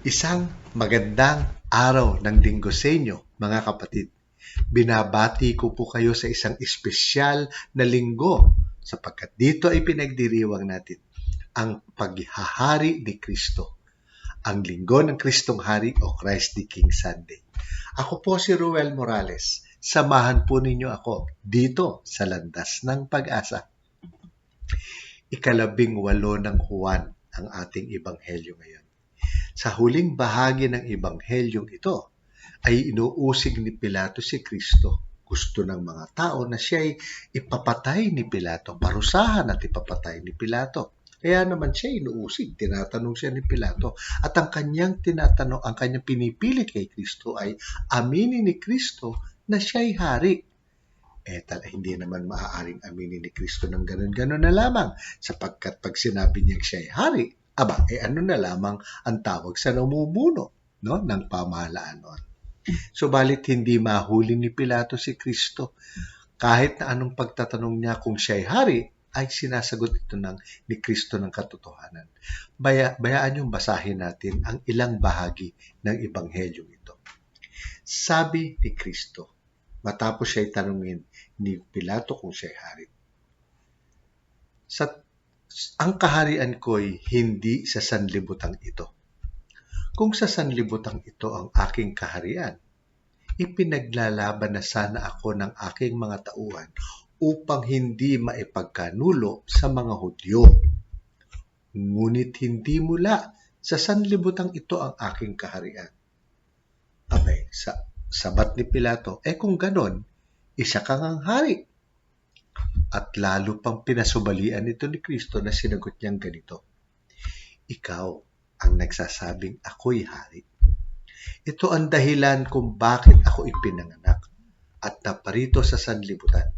Isang magandang araw ng linggo sa inyo, mga kapatid. Binabati ko po kayo sa isang espesyal na linggo sapagkat dito ay pinagdiriwang natin ang paghahari ni Kristo. Ang linggo ng Kristong Hari o Christ the King Sunday. Ako po si Ruel Morales. Samahan po ninyo ako dito sa landas ng pag-asa. Ikalabing walo ng Juan ang ating ebanghelyo ngayon. Sa huling bahagi ng ebanghelyong ito ay inuusig ni Pilato si Kristo. Gusto ng mga tao na siya ay ipapatay ni Pilato, parusahan at ipapatay ni Pilato. Kaya naman siya inuusig, tinatanong siya ni Pilato. At ang kanyang tinatanong, ang kanyang pinipili kay Kristo ay aminin ni Kristo na siya'y hari. Eh, tal- hindi naman maaaring aminin ni Kristo ng ganun-ganun na lamang sapagkat pag sinabi niya siya'y hari, aba, eh ano na lamang ang tawag sa namumuno no, ng pamahalaan noon. Subalit hindi mahuli ni Pilato si Kristo. Kahit na anong pagtatanong niya kung siya'y hari, ay sinasagot ito ng ni Kristo ng katotohanan. Baya, bayaan yung basahin natin ang ilang bahagi ng Ebanghelyo ito. Sabi ni Kristo, matapos siya'y tanungin ni Pilato kung siya'y hari. Sa ang kaharian ko'y hindi sa sanlibutan ito. Kung sa sanlibutan ito ang aking kaharian, ipinaglalaban na sana ako ng aking mga tauhan upang hindi maipagkanulo sa mga Hudyo. Ngunit hindi mula sa sanlibutan ito ang aking kaharian. Abay, sa sabat ni Pilato, eh kung ganon, isa kang ang hari. At lalo pang pinasubalian nito ni Kristo na sinagot niyang ganito, Ikaw ang nagsasabing ako'y hari. Ito ang dahilan kung bakit ako ipinanganak at naparito sa sanlibutan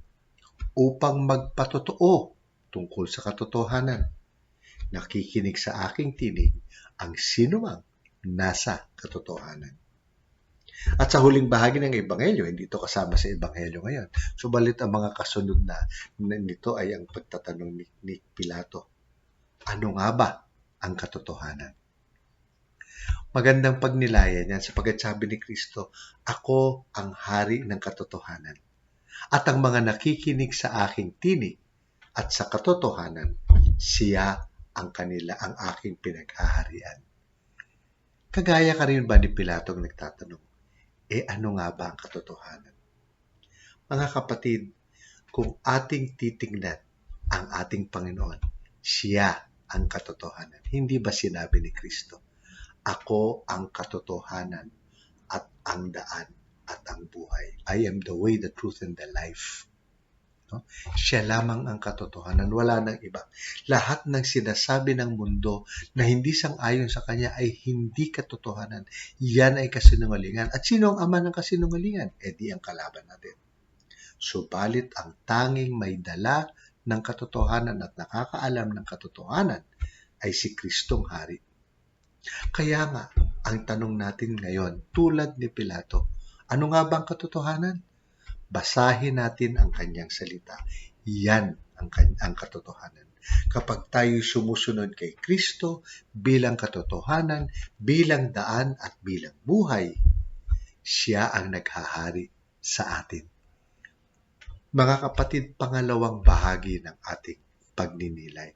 upang magpatotoo tungkol sa katotohanan. Nakikinig sa aking tinig ang sinumang nasa katotohanan. At sa huling bahagi ng Ebanghelyo, hindi ito kasama sa Ebanghelyo ngayon. Subalit ang mga kasunod na nito ay ang pagtatanong ni, ni Pilato. Ano nga ba ang katotohanan? Magandang pagnilayan yan sapagkat sabi ni Kristo, Ako ang hari ng katotohanan. At ang mga nakikinig sa aking tinig at sa katotohanan, siya ang kanila, ang aking pinaghaharian. Kagaya ka rin ba ni Pilato ang nagtatanong, e ano nga ba ang katotohanan? Mga kapatid, kung ating titingnan ang ating Panginoon, siya ang katotohanan. Hindi ba sinabi ni Kristo, Ako ang katotohanan at ang daan at ang buhay. I am the way, the truth, and the life. No? Siya lamang ang katotohanan, wala nang iba. Lahat ng sinasabi ng mundo na hindi sang-ayon sa kanya ay hindi katotohanan. Yan ay kasinungalingan. At sino ang ama ng kasinungalingan? E di ang kalaban natin. Subalit ang tanging may dala ng katotohanan at nakakaalam ng katotohanan ay si Kristong Hari. Kaya nga, ang tanong natin ngayon, tulad ni Pilato, ano nga bang katotohanan? Basahin natin ang kanyang salita. Yan ang, ang katotohanan. Kapag tayo sumusunod kay Kristo bilang katotohanan, bilang daan at bilang buhay, siya ang naghahari sa atin. Mga kapatid, pangalawang bahagi ng ating pagninilay.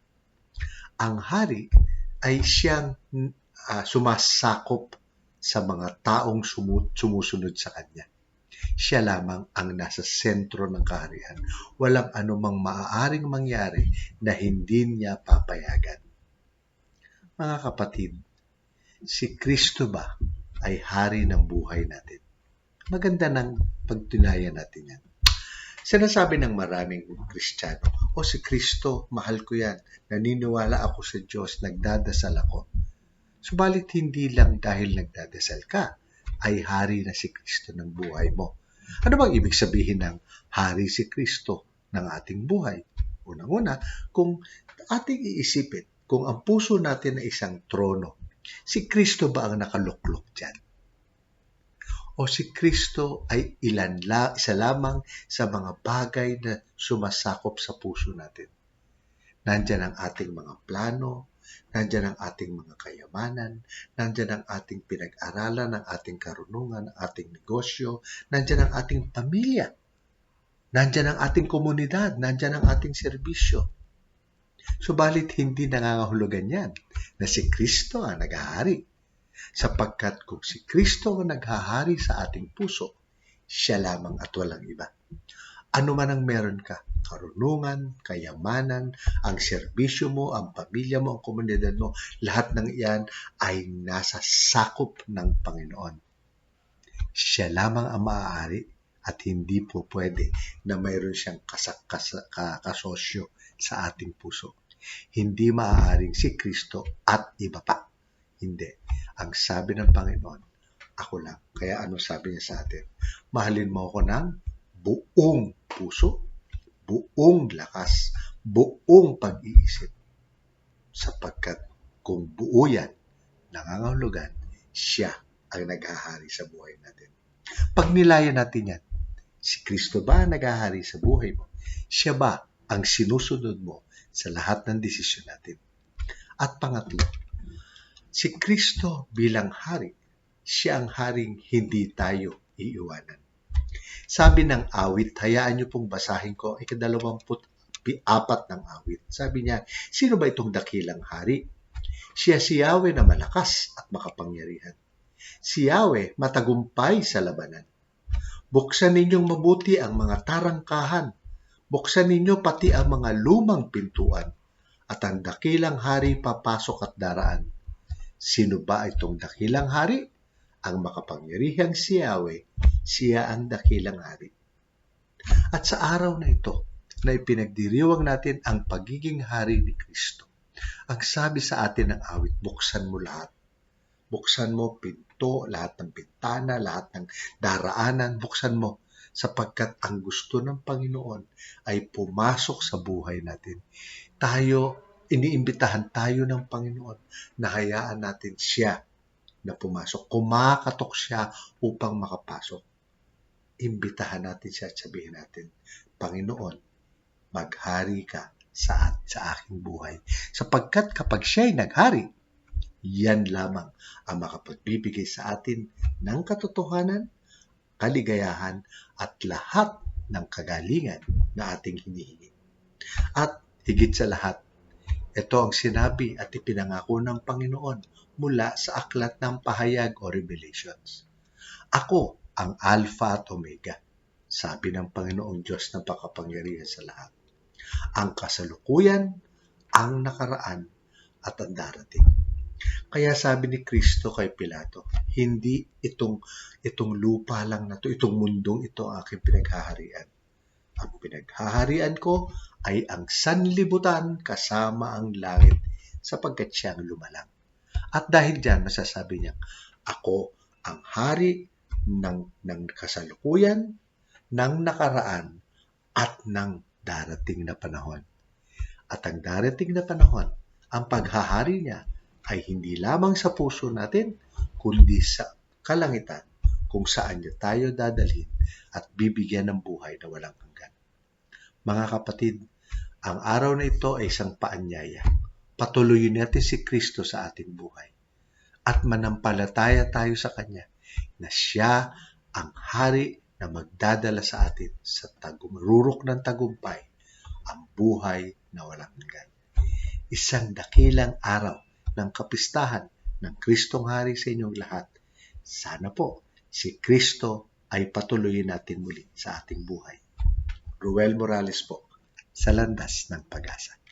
Ang hari ay siyang uh, sumasakop sa mga taong sumusunod sa kanya siya lamang ang nasa sentro ng kaharian. Walang anumang maaaring mangyari na hindi niya papayagan. Mga kapatid, si Kristo ba ay hari ng buhay natin? Maganda ng pagtunayan natin yan. Sinasabi ng maraming Kristiyano, o si Kristo, mahal ko yan, naniniwala ako sa Diyos, nagdadasal ako. Subalit hindi lang dahil nagdadasal ka, ay hari na si Kristo ng buhay mo. Ano bang ibig sabihin ng hari si Kristo ng ating buhay? Unang-una, kung ating iisipin, kung ang puso natin ay isang trono, si Kristo ba ang nakaluklok dyan? O si Kristo ay ilan la, isa lamang sa mga bagay na sumasakop sa puso natin? Nandyan ang ating mga plano, nandyan ang ating mga kayamanan, nandyan ang ating pinag-aralan, ang ating karunungan, ang ating negosyo, nandyan ang ating pamilya, nandyan ang ating komunidad, nandyan ang ating serbisyo. Subalit hindi nangangahulugan yan na si Kristo ang naghahari. Sapagkat kung si Kristo ang naghahari sa ating puso, siya lamang at walang iba. Ano man ang meron ka, karunungan, kayamanan, ang serbisyo mo, ang pamilya mo, ang komunidad mo, lahat ng iyan ay nasa sakop ng Panginoon. Siya lamang ang maaari at hindi po pwede na mayroon siyang kasak kasosyo sa ating puso. Hindi maaaring si Kristo at iba pa. Hindi. Ang sabi ng Panginoon, ako lang. Kaya ano sabi niya sa atin? Mahalin mo ako ng buong puso, buong lakas, buong pag-iisip. Sapagkat kung buo yan, nangangahulugan, siya ang naghahari sa buhay natin. Pag nilayan natin yan, si Kristo ba ang naghahari sa buhay mo? Siya ba ang sinusunod mo sa lahat ng desisyon natin? At pangatlo, si Kristo bilang hari, siya ang haring hindi tayo iiwanan. Sabi ng awit, hayaan niyo pong basahin ko, ikadalawamput apat ng awit. Sabi niya, sino ba itong dakilang hari? Siya si Yahweh na malakas at makapangyarihan. Si Yahweh matagumpay sa labanan. Buksan ninyong mabuti ang mga tarangkahan. Buksan ninyo pati ang mga lumang pintuan. At ang dakilang hari papasok at daraan. Sino ba itong dakilang hari? Ang makapangyarihang si Yahweh, siya ang dakilang hari. At sa araw na ito, na ipinagdiriwang natin ang pagiging hari ni Kristo. Ang sabi sa atin ng awit, buksan mo lahat. Buksan mo pinto, lahat ng pintana, lahat ng daraanan, buksan mo sapagkat ang gusto ng Panginoon ay pumasok sa buhay natin. Tayo, iniimbitahan tayo ng Panginoon na hayaan natin siya na pumasok. Kumakatok siya upang makapasok. Imbitahan natin siya at sabihin natin, Panginoon, maghari ka sa, sa aking buhay. Sapagkat kapag siya ay naghari, yan lamang ang makapagbibigay sa atin ng katotohanan, kaligayahan, at lahat ng kagalingan na ating hinihingi. At higit sa lahat, ito ang sinabi at ipinangako ng Panginoon mula sa aklat ng pahayag o revelations. Ako ang Alpha at Omega, sabi ng Panginoong Diyos na pakapangyarihan sa lahat. Ang kasalukuyan, ang nakaraan, at ang darating. Kaya sabi ni Kristo kay Pilato, hindi itong itong lupa lang na to, itong mundong ito ang aking pinaghaharian. Ang pinaghaharian ko ay ang sanlibutan kasama ang langit sapagkat siyang lumalang. At dahil diyan, masasabi niya, ako ang hari ng, ng kasalukuyan, ng nakaraan, at ng darating na panahon. At ang darating na panahon, ang paghahari niya ay hindi lamang sa puso natin, kundi sa kalangitan kung saan niya tayo dadalhin at bibigyan ng buhay na walang hanggan. Mga kapatid, ang araw na ito ay isang paanyaya. Patuloyin natin si Kristo sa ating buhay. At manampalataya tayo sa Kanya na Siya ang hari na magdadala sa atin sa tagumrurok ng tagumpay, ang buhay na walang hanggan. Isang dakilang araw ng kapistahan ng Kristong Hari sa inyong lahat. Sana po si Kristo ay patuloyin natin muli sa ating buhay. Ruel Morales po sa landas ng pag-asa.